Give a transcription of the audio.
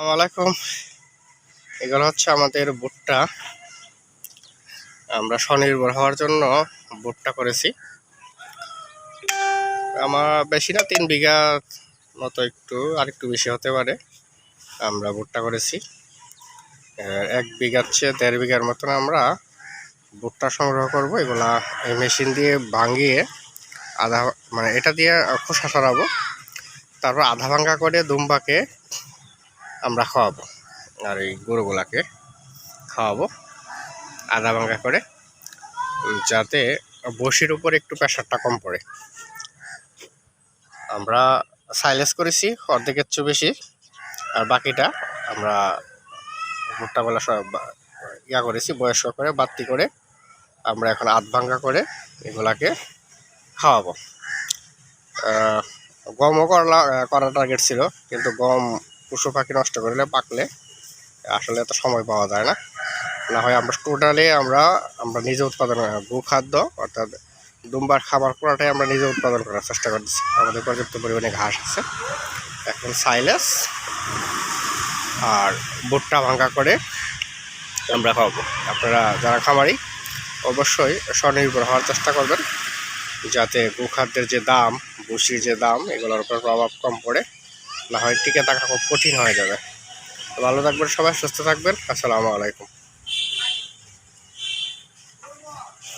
আসসালামু আলাইকুম এগুলো হচ্ছে আমাদের ভুট্টা। আমরা স্বনির্ভর হওয়ার জন্য ভুট্টা করেছি। আমার বেশি না, তিন বিঘা মতো একটু আর একটু বেশি হতে পারে। আমরা ভুট্টা করেছি। এক বিঘার চেয়ে দেড় বিঘার মতন আমরা ভুট্টা সংগ্রহ করব। এগুলা এই মেশিন দিয়ে ভাঙিয়ে আধা মানে এটা দিয়ে খোসা সরাবো তারপর আধা ভাঙ্গা করে দুম্বাকে আমরা খাওয়াবো। আর এই গরুগুলাকে খাওয়াবো আদা ভাঙ্গা করে যাতে বসির উপর একটু প্রেশারটা কম পড়ে। আমরা সাইলেস করেছি, অর্ধেকের চেয়ে বেশি, আর বাকিটা আমরা ভুট্টাগুলা সব ইয়া করেছি, বয়স্ক করে বাত্তি করে আমরা এখন আধ ভাঙ্গা করে এগুলাকে খাওয়াবো। গমও করলা, করার টার্গেট ছিল, কিন্তু গম পশু পাখি নষ্ট করলে পাকলে আসলে এত সময় পাওয়া যায় না। না হয় আমরা টোটালি আমরা আমরা নিজে উৎপাদন গো খাদ্য অর্থাৎ দুম্বার খাবার পুরাটাই আমরা নিজে উৎপাদন করার চেষ্টা করতেছি। আমাদের পর্যাপ্ত পরিমাণে ঘাস আছে। এখন সাইলেস আর ভুট্টা ভাঙ্গা করে আমরা খাওয়াবো। আপনারা যারা খামারি, অবশ্যই স্বনির্ভর হওয়ার চেষ্টা করবেন। যাতে গোখাদ্যের যে দাম, ভুসির যে দাম, এগুলোর উপর প্রভাব কম পড়ে। না হয় টিকে থাকা খুব কঠিন হয়ে যাবে। ভালো থাকবেন সবাই, সুস্থ থাকবেন। আসসালামু আলাইকুম।